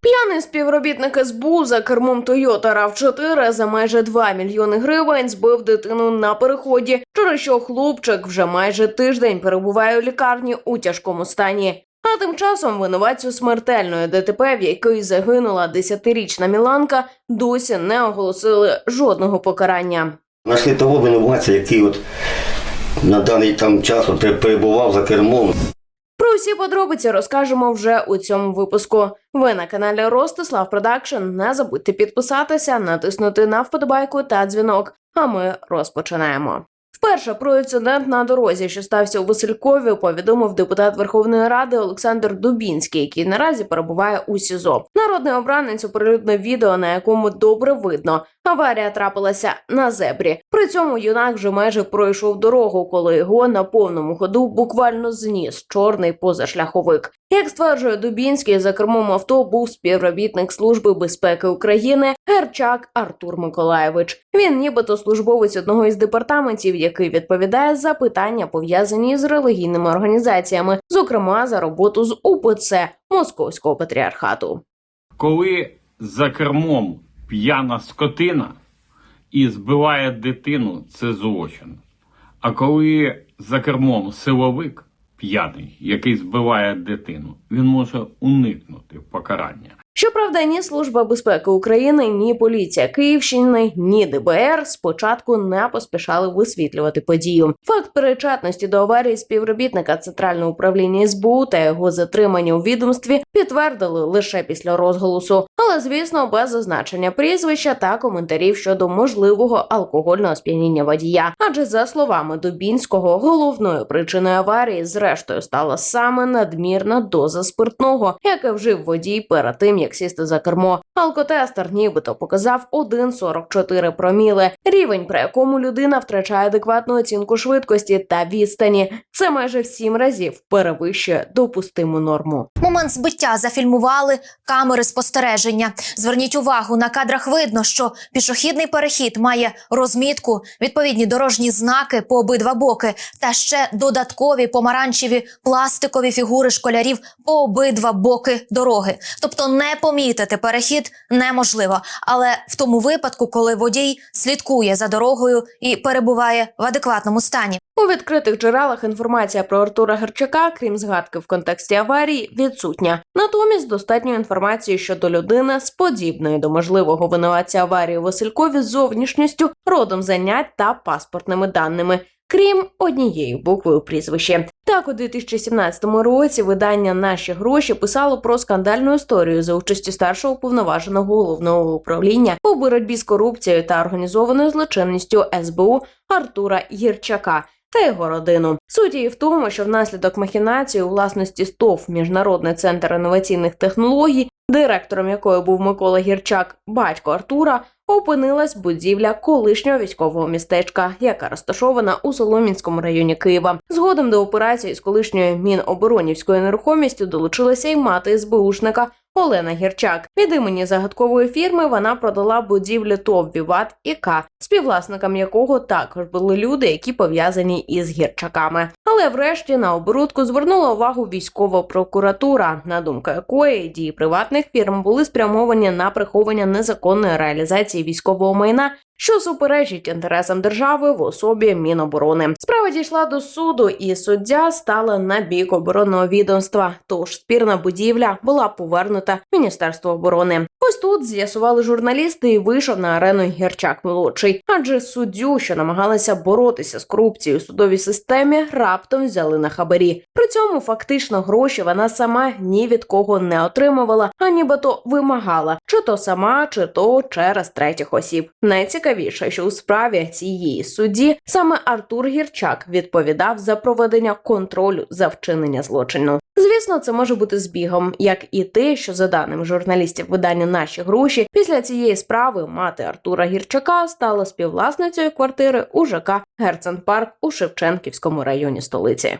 П'яний співробітник СБУ за кермом Toyota RAV4 за майже 2 мільйони гривень збив дитину на переході, через що хлопчик вже майже тиждень перебуває у лікарні у тяжкому стані. А тим часом винуватцю смертельної ДТП, в якій загинула 10-річна Міланка, досі не оголосили жодного покарання. Нашли того винуватця, який от на даний там час перебував за кермом. Про усі подробиці розкажемо вже у цьому випуску. Ви на каналі Ростислав Продакшн. Не забудьте підписатися, натиснути на вподобайку та дзвінок. А ми розпочинаємо. Вперше про інцидент на дорозі, що стався у Василькові, повідомив депутат Верховної Ради Олександр Дубінський, який наразі перебуває у СІЗО. Народний обранець оприлюднив відео, на якому добре видно. Аварія трапилася на зебрі. При цьому юнак вже майже пройшов дорогу, коли його на повному ходу буквально зніс чорний позашляховик. Як стверджує Дубінський, за кермом авто був співробітник Служби безпеки України Герчак Артур Миколаєвич. Він нібито службовець одного із департаментів, який відповідає за питання пов'язані з релігійними організаціями, зокрема за роботу з УПЦ Московського патріархату. коли за кермом п'яна скотина і збиває дитину, це злочин. А коли за кермом силовик п'яний, який збиває дитину, він може уникнути покарання. Щоправда, ні Служба безпеки України, ні поліція Київщини, ні ДБР спочатку не поспішали висвітлювати подію. Факт перечетності до аварії співробітника центрального управління СБУ та його затримання у відомстві підтвердили лише після розголосу, але звісно без зазначення прізвища та коментарів щодо можливого алкогольного сп'яніння водія. Адже за словами Дубінського, головною причиною аварії, зрештою, стала саме надмірна доза спиртного, яке вжив водій перед тим, як сісти за кермо. Алкотестер нібито показав 1,44 проміле, рівень, при якому людина втрачає адекватну оцінку швидкості та відстані. Це майже в сім разів перевищує допустиму норму. Момент збиття зафільмували камери спостереження. Зверніть увагу, на кадрах видно, що пішохідний перехід має розмітку, відповідні дорожні знаки по обидва боки, та ще додаткові помаранчеві пластикові фігури школярів по обидва боки дороги. Тобто не помітити перехід неможливо. Але в тому випадку, коли водій слідкує за дорогою і перебуває в адекватному стані. У відкритих джерелах інформація про Артура Герчака, крім згадки в контексті аварії, відсутня. Натомість достатньо інформації щодо людини з подібною до можливого винуватця аварії Василькові зовнішністю, родом занять та паспортними даними. Крім однієї букви у прізвищі. Так, у 2017 році видання Наші гроші писало про скандальну історію за участі старшого уповноваженого головного управління у боротьбі з корупцією та організованою злочинністю СБУ Артура Гірчака та його родину. Суть її в тому, що внаслідок махінації у власності СТОВ Міжнародний центр інноваційних технологій, директором якої був Микола Гірчак, батько Артура, опинилась будівля колишнього військового містечка, яка розташована у Соломінському районі Києва. Згодом до операції з колишньою міноборонівською нерухомістю долучилася й мати СБУшника Олена Гірчак. Від імені загадкової фірми вона продала будівлю ТОВ Віват і К, співвласникам якого також були люди, які пов'язані із гірчаками. Але врешті на оборудку звернула увагу військова прокуратура, на думку якої дії приватних фірм були спрямовані на приховання незаконної реалізації військового майна. Що суперечить інтересам держави в особі Міноборони. Справа дійшла до суду, і суддя стала на бік оборонного відомства. Тож спірна будівля була повернута Міністерству оборони. Ось тут з'ясували журналісти і вийшов на арену Герчак молодший. Адже суддю, що намагалася боротися з корупцією у судовій системі, раптом взяли на хабарі. При цьому фактично гроші вона сама ні від кого не отримувала, а нібито вимагала, чи то сама, чи то через третіх осіб. Найцікавіше, що у справі цієї судді саме Артур Гірчак відповідав за проведення контролю за вчинення злочину. Звісно, це може бути збігом, як і те, що за даними журналістів видання наші гроші, після цієї справи мати Артура Гірчака стала співвласницею квартири у ЖК Герцен Парк у Шевченківському районі столиці.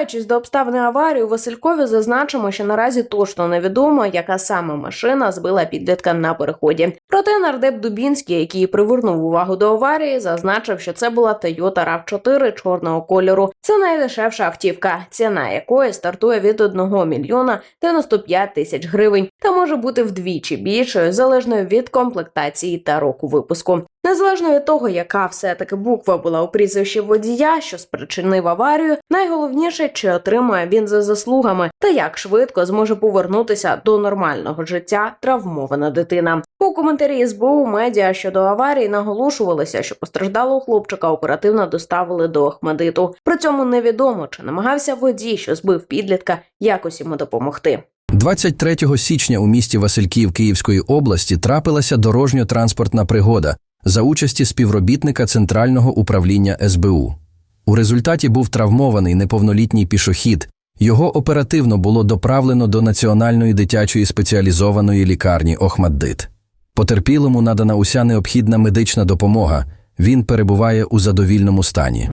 Повертаючись до обставини аварії у Василькові, зазначимо, що наразі точно невідомо, яка саме машина збила підлітка на переході. Проте нардеп Дубінський, який привернув увагу до аварії, зазначив, що це була Toyota RAV4 чорного кольору. Це найдешевша автівка, ціна якої стартує від 1 мільйона 95 тисяч гривень та може бути вдвічі більшою, залежно від комплектації та року випуску. Незалежно від того, яка все-таки буква була у прізвищі водія, що спричинив аварію, найголовніше, чи отримує він за заслугами, та як швидко зможе повернутися до нормального життя травмована дитина. У коментарі СБУ медіа щодо аварії наголошувалося, що постраждалого хлопчика оперативно доставили до Охмадиту. При цьому невідомо, чи намагався водій, що збив підлітка, якось йому допомогти. 23 січня у місті Васильків Київської області трапилася дорожньо-транспортна пригода за участі співробітника Центрального управління СБУ. У результаті був травмований неповнолітній пішохід. Його оперативно було доправлено до Національної дитячої спеціалізованої лікарні Охмаддит. Потерпілому надана уся необхідна медична допомога. Він перебуває у задовільному стані.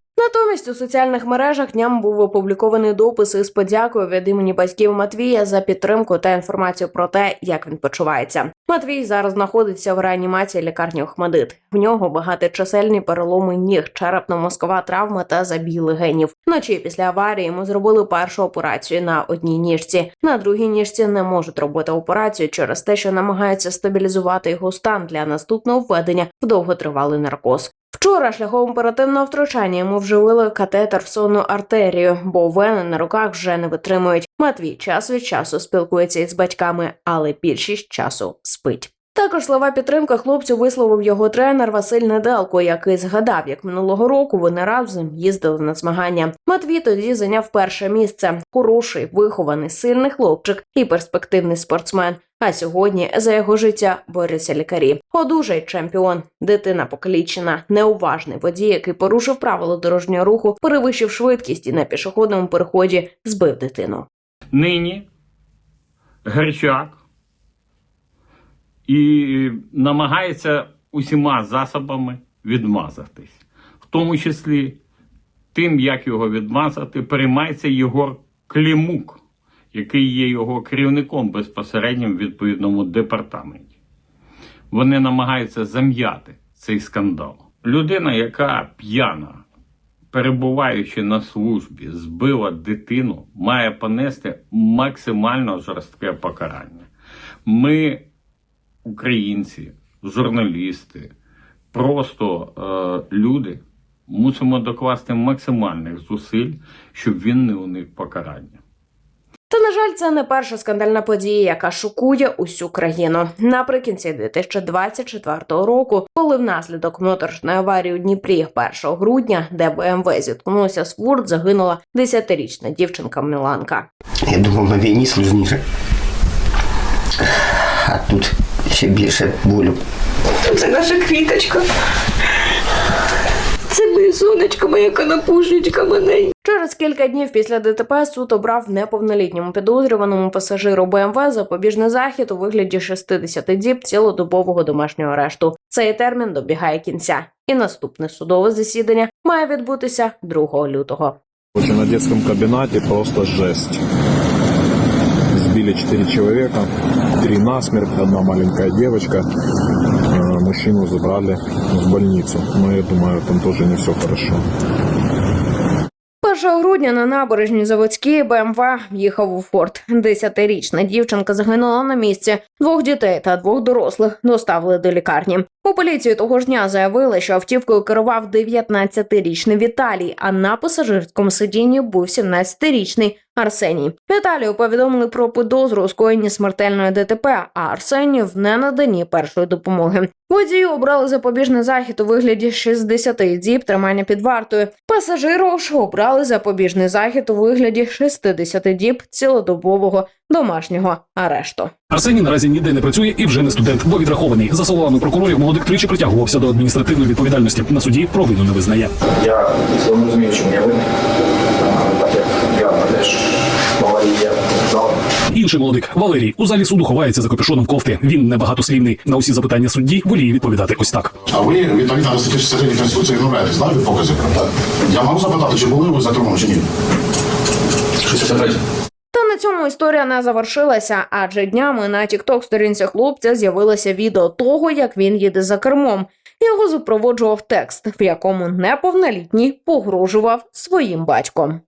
Натомість у соціальних мережах дням був опублікований допис із подякою від імені батьків Матвія за підтримку та інформацію про те, як він почувається. Матвій зараз знаходиться в реанімації лікарні Охмадит. В нього багаточисельні переломи ніг, черепно-мозкова травма та забій легенів. Вночі після аварії йому зробили першу операцію на одній ніжці. На другій ніжці не можуть робити операцію через те, що намагаються стабілізувати його стан для наступного введення в довготривалий наркоз. Вчора шляхом оперативного втручання йому вживили катетер в сонну артерію, бо вени на руках вже не витримують. Матвій час від часу спілкується із батьками, але більшість часу спить. Також слова підтримки хлопцю висловив його тренер Василь Неделко, який згадав, як минулого року вони разом їздили на змагання. Матвій тоді зайняв перше місце. Хороший, вихований, сильний хлопчик і перспективний спортсмен. А сьогодні за його життя борються лікарі. Одужай чемпіон, дитина покалічена, неуважний водій, який порушив правила дорожнього руху, перевищив швидкість і на пішохідному переході збив дитину. Нині Герчак і намагається усіма засобами відмазатись, в тому числі тим, як його відмазати, переймається Єгор Клімук, який є його керівником безпосередньо в відповідному департаменті. Вони намагаються зам'яти цей скандал. Людина, яка п'яна, перебуваючи на службі, збила дитину, має понести максимально жорстке покарання. Ми, українці, журналісти, просто е, люди, мусимо докласти максимальних зусиль, щоб він не уник покарання. Та на жаль, це не перша скандальна подія, яка шокує усю країну. Наприкінці 2024 року, коли внаслідок моторошної аварії у Дніпрі 1 грудня, де БМВ зіткнувся з фурт, загинула 10-річна дівчинка Міланка. Я думав, на війні сложніше. А тут ще більше болю. Це наша квіточка. Це моє сонечко, моя канапушечка мене. Через кілька днів після ДТП суд обрав неповнолітньому підозрюваному пасажиру БМВ запобіжний захід у вигляді 60 діб цілодобового домашнього арешту. Цей термін добігає кінця, і наступне судове засідання має відбутися 2 лютого. На детском кабинете просто жесть. Сбили четыре человека, три насмерть, одна маленькая девочка. Э, Мужчину забрали в больницу. Но я думаю, там тоже не все хорошо. 1 грудня на набережні Заводській БМВ в'їхав у форт. Десятирічна дівчинка загинула на місці. Двох дітей та двох дорослих доставили до лікарні. У поліції того ж дня заявили, що автівкою керував 19-річний Віталій, а на пасажирському сидінні був 17-річний Арсеній. Віталію повідомили про підозру у скоєнні смертельної ДТП, а Арсенію в ненаданні першої допомоги. Водію обрали запобіжний захід у вигляді 60 діб тримання під вартою. Пасажиру ж обрали запобіжний захід у вигляді 60 діб цілодобового домашнього арешту. Арсеній наразі ніде не працює і вже не студент, бо відрахований. За словами прокурорів, молодик тричі притягувався до адміністративної відповідальності. На суді провину не визнає. Я розумію, чому я. Так як я теж Валерія зал. Інший молодик Валерій у залі суду ховається за капюшоном кофти. Він небагатослівний. На усі запитання судді воліє відповідати ось так. А ви відповідно до статті 63 Конституції ігноруєте, знаєте покази? Так. Я можу запитати, чи були ви за кермом, чи ні? Та на цьому історія не завершилася, адже днями на тікток сторінці хлопця з'явилося відео того, як він їде за кермом. Його супроводжував текст, в якому неповнолітній погрожував своїм батьком.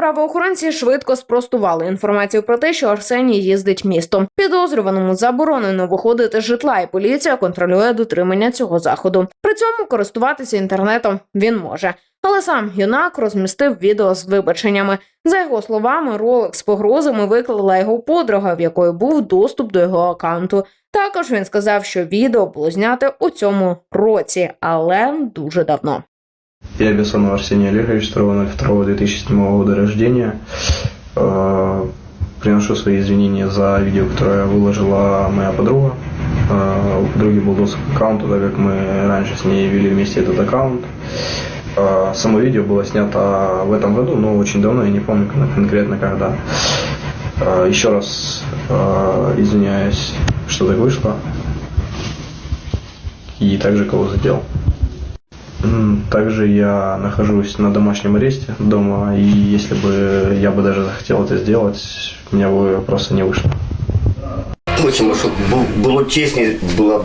Правоохоронці швидко спростували інформацію про те, що Арсеній їздить містом. Підозрюваному заборонено виходити з житла, і поліція контролює дотримання цього заходу. При цьому користуватися інтернетом він може. Але сам юнак розмістив відео з вибаченнями. За його словами, ролик з погрозами виклала його подруга, в якої був доступ до його аккаунту. Також він сказав, що відео було знято у цьому році, але дуже давно. Я Бессонов Арсений Олегович, 2.02.2007 года рождения. Э, Приношу свои извинения за видео, которое выложила моя подруга. Э, У подруги был доступ к аккаунту, так как мы раньше с ней вели вместе этот аккаунт. Э, Само видео было снято в этом году, но очень давно, я не помню кон- конкретно когда. Еще раз извиняюсь, что так вышло. И также кого задел. М, Также я нахожусь на домашнем аресте дома, и если бы я бы даже захотел это сделать, у меня бы просто не вышло. Хочемо, щоб бу- було чесність, була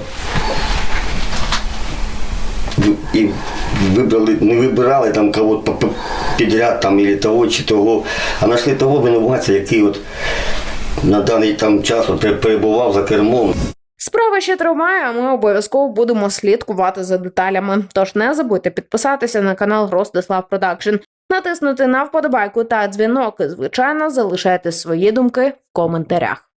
і вибрали, не вибирали там кого-то по- по- підряд там, или того чи того, а знайшли того винуватця, який от на даний там час от перебував за кермом. Справа ще триває, а ми обов'язково будемо слідкувати за деталями. Тож не забудьте підписатися на канал Ростислав Продакшн, натиснути на вподобайку та дзвінок. І, звичайно, залишайте свої думки в коментарях.